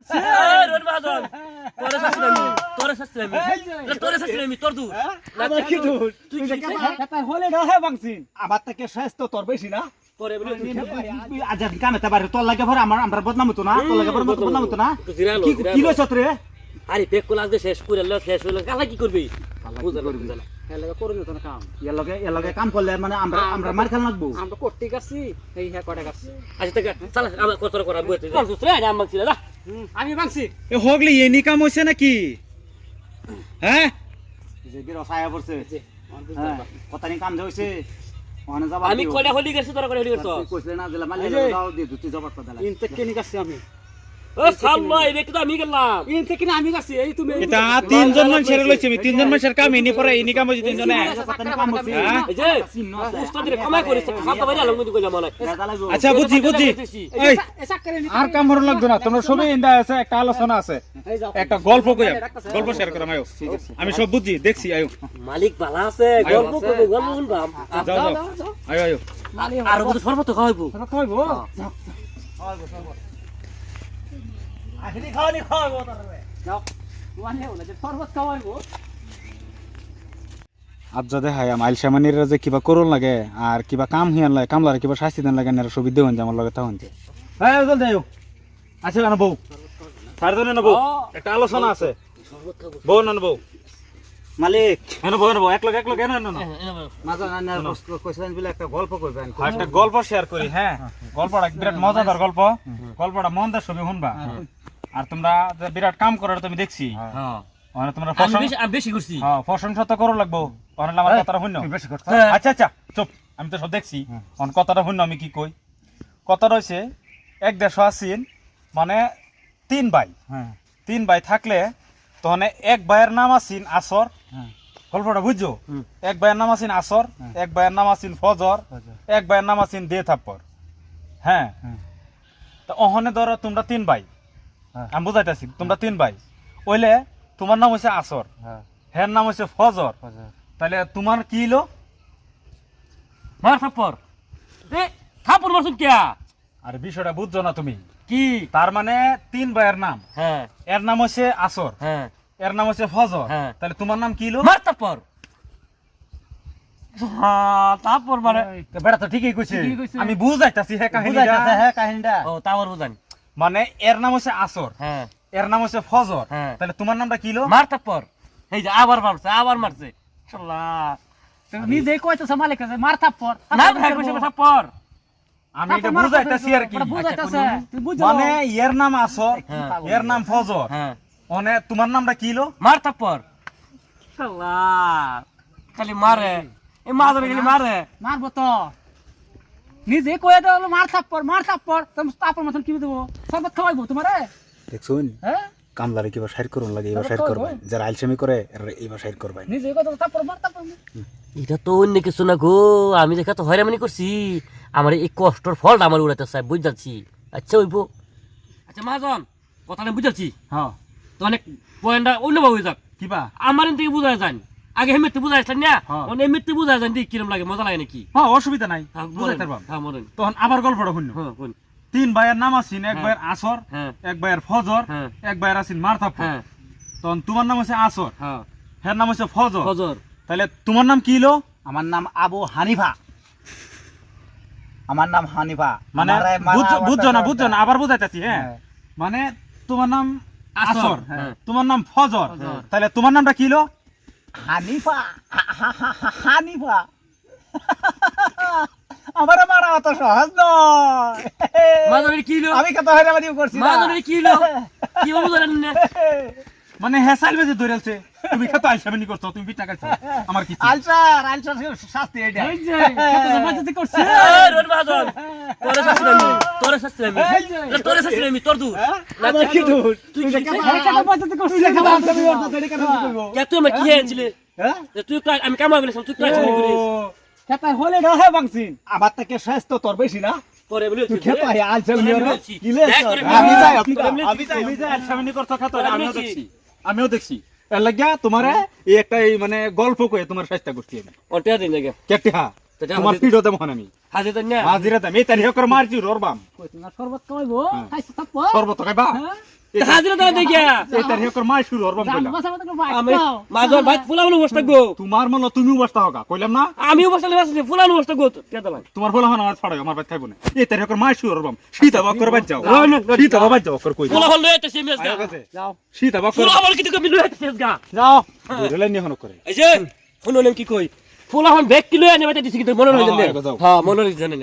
আমার হ্যাঁ? হয় থেকে স্বাস্থ্য তোর বেশি না। তোর লাগে ভরে আমার আমরা বদনাম হতো না তোর লাগে ভরে বদনাম হতো না। কি জিরালো। রে আরে বেক কোলা আজকে শেষ করে লো শেষ হলো কালা কি করবি? বুঝা না বুঝা করে দিত না কাম। করলে মানে আমরা আমরা মার খেল লাগবো আমরা করতে গেছি এই হ্যাঁ কটা গেছি। আচ্ছা কত করা রে ছিল যা। আমি ভাঙছি। এ হগলি এনি কাম হইছে নাকি? হ্যাঁ? যে গির অসায় পড়ছে? হ্যাঁ কথা নি কাম হইছে? ওখানে যাবা আমি কয়টা হলি গেছি তোরা কয়টা হলি গেছ? কইছলে না দিলা মালি দাও যে- দুটি জবাব দিলা ইনতে কেনি গেছি আমি। তিনজন মানুষের লইছে আমি তিনজন মানুষের কাম এনি পরে এনি কাম হইছে তিনজনে। হ্যাঁ? এই যে উস্তাদের কমাই করিস খাতা বাজা লাগবে তুই কইলা দাদা লাগবো আচ্ছা বুঝছি বুঝছি আর কাম হরো লাগতো না তোমরা সবই ইন্দা আছে একটা আলোচনা আছে। একটা গল্প কইয়া গল্প শেয়ার করাম আয়ো। আমি সব বুঝছি দেখছি আয়ো। মালিক ভালো আছে গল্প করব গল্প শুনবাম যাও যাও। আয়ো আয়ো। আর ওদের সর্বত খাওয়াইবো। কইবো আখিনি খাওয়ানি খাওয়াবো তারে যাও। ওলা যে শরবত খাওয়াইবো। আজ দেখাই মাইল সামানির যে কিবা করুন লাগে আর কিবা কাম হিয়ান লাগে কামলার কিবা শাস্তি দেন লাগে না সুবিধা যে আমার লগে তখন। হ্যাঁ যাইও আছে কেন বউ? একটা আলোচনা আছে। বউ না বউ? মালিক। হেন বউ নেব এক লোক এক লোক মাজা না কইছিলেন বলে একটা গল্প কইবেন একটা গল্প শেয়ার করি হ্যাঁ। গল্পটা বিরাট মজাদার গল্প। গল্পটা মন ছবি শুনবা। আর তোমরা বিরাট কাম করার তুমি দেখছি। হ্যাঁ। মানে তোমরা আমি বেশি বেশি করছি। হ্যাঁ প্রশংসা তো করো লাগবো। অনেক আমার কথাটা শুনো। বেশি করছ। আচ্ছা আচ্ছা চুপ। আমি তো সব দেখছি। অন কথাটা শুনো আমি কি কই? কথা রয়েছে এক দেশ আছেন মানে তিন ভাই। হ্যাঁ। তিন ভাই থাকলে তখন এক ভাইয়ের নাম আছেন আসর হ্যাঁ গল্পটা বুঝছ? এক ভাইয়ের নাম আছেন আসর এক ভাইয়ের নাম আছেন ফজর এক ভাইয়ের নাম আছেন দে থাপ্পর। হ্যাঁ? হ্যাঁ। তো অহনে ধরো তোমরা তিন ভাই। হ্যাঁ। আমি বুঝাইতেছি তোমরা তিন ভাই। ওইলে তোমার নাম হচ্ছে আসর হ্যাঁ। নাম হচ্ছে ফজর। তাহলে তোমার কি হলো মার থাপ্পর। এ থাপ্পর মারছুন কিয়া? আর বিষয়টা বুঝছ না তুমি? কি? তার মানে তিন ভাইয়ের নাম। হ্যাঁ। এর নাম হচ্ছে আসর। হ্যাঁ। এর নাম হচ্ছে ফজর। হ্যাঁ। তাহলে তোমার নাম কি হলো? মার থাপ্পর হ্যাঁ তারপর মানে বেড়া তো ঠিকই কইছে। আমি বুঝাইতাছি হ্যাঁ কাহিনীটা হ্যাঁ কাহিনীটা। ও তারপর বুঝান মানে এর নাম হচ্ছে আসর। হ্যাঁ। এর নাম হচ্ছে ফজর। হ্যাঁ। তাহলে তোমার নামটা কি এই যে আবার মারছে আবার মারছে। শালা। তুমি নিজে কইতেছ মালিক কাছে না ভাই কইছে থাপ্পর আমি এটা বুঝাইতাছি আর কি। বুঝাইতাছে। তুমি বুঝো। মানে এর নাম আসর হ্যাঁ। এর নাম ফজর। মানে তোমার নামটা কি হলো? মার শালা। খালি মারে। এই মাদরে খালি মারে। মারবো তো। নিজে কয়ে দাও মার থাপ্পর মার থাপ্পর তুমি তারপর মতন কি দেবো? শরবত খাওয়াইবো তোমারে? দেখছুন হ্যাঁ? কামলারে কিবা সাইড করুন লাগে এবার এবার সাইড করবে। যারা আলসেমি করে এবার সাইড করবে। নিজে দাও তারপর মার তারপর এটা তো অন্য কিছু না গো। আমি দেখা তো হয়রানি করছি। আমার এই কষ্টর ফলটা আমার উড়াতে চাই বুঝ যাচ্ছি আচ্ছা ওইব। আচ্ছা মহাজন কথাটা বুঝাচ্ছি হ্যাঁ। তো অনেক পয়েন্টটা অন্যভাবে হয়ে যাক। কিবা? আমার থেকে বুঝা যান আগে হেমিতে বুঝা আসলেন না। অনেক এমনিতে বুঝা যান দিয়ে কিরম লাগে মজা লাগে নাকি? হ্যাঁ অসুবিধা নাই বুঝাইতে বলেন। হ্যাঁ মরেন। তখন আবার গল্পটা শুনো। হ্যাঁ তিন ভাইয়ের নাম আছেন এক হ্যাঁ। ভাইয়ের আসর হ্যাঁ। এক ভাইয়ের ফজর হ্যাঁ। এক ভাইয়ের আছেন মারথাপ্পর হ্যাঁ। তখন তোমার নাম হচ্ছে আসর। হ্যাঁ। নাম হচ্ছে ফজর। ফজর। তাহলে তোমার নাম কি হলো? আমার নাম আবু হানিফা। আমার নাম হানিফা। মানে বুঝছো- না বুঝছ না আবার বুঝাইতেছি হ্যাঁ। মানে তোমার নাম আসর, আসর হ্যাঁ। তোমার নাম ফজর। তাহলে তোমার নামটা কি হলো? হানিফা। হানিফা। আমার মারা অত সহজ নয়। কি হলো? আমি কত হয়রানি করছি। কি হলো? কি বাবু জানেন না? মানে হেসাইল বেজে ধরেছে তুমি কত করছ তুমি বিটা আমার কি আলসার আলসার শাস্তি এটা। এই যে কত জবরদস্তি করছে। রোড বাহাদুর তোরে শাস্তি আমি তোরে শাস্তি আমি। এই যে। না, তোরে শাস্তি আমি তোর দূর না, কি দোষ? তুই তুই কি- দেখে এই কত জবরদস্তি করছে তুই দেখে ভাব তুমি ওর সাথে এটা কেন করব? কে তুই আমার কি হয়েছিলে হ্যাঁ? তুই আমি কামা বলেছিলাম তুই ক্লাস করিস খেতা হলে না হয় বাংসিন। আমার থেকে স্বাস্থ্য তোর বেশি না। পরে বলে তুই খেতে হয় আলসার তোরে নিয়ে আমি না? বলছি। কি লে দেখ তোর? করে আমি বলছি। যাই আপনি আমি আমি যাই, আমি যাই, আলসামিনি করছ খাতো, আমিও দেখছি। আমিও দেখছি। এর লাগিয়া তোমারে এই একটা মানে গল্প কয়ে তোমার চেষ্টা করছি আমি ওটা দিন লাগে কেটে হা তো যা তোমার আমাদের- পিড়ো দেবো আমি হাজির তো না হাজিরা দাম এই তারিখ করে মারছি রোরবাম কইতে না শরবত খাওয়াইবো? হ্যাঁ। খাইছে খাইবা। হ্যাঁ। হাজিরা দেখিয়া এই তারিখে কর মাই শুরু হরবাম কইলাম। বাসা মতো বাইক আমি। মাজন ফুলাবলো বসে থাকব। তোমার মনে তুমিও বসতা হোকা কইলাম না? আমিও বসলে ভাই তোমার ফলা হন আমার ফাড়াই আমার না। এই তারিখে কর মাই শুরু হরবাম শীত আবাক করে বাদ যাও। না, না, না, শীত আবাক যাও কর কই ফুলা হল গা যাও। করে ফুলা হল গা যাও। ধরে নি হন করে। এই যে শুনুন কি কই? ফুলা এখন ব্যাগ কিলো আনে দিছি কিন্তু মনে হ্যাঁ, রইছে হ্যাঁ, মনে রইছে জানেন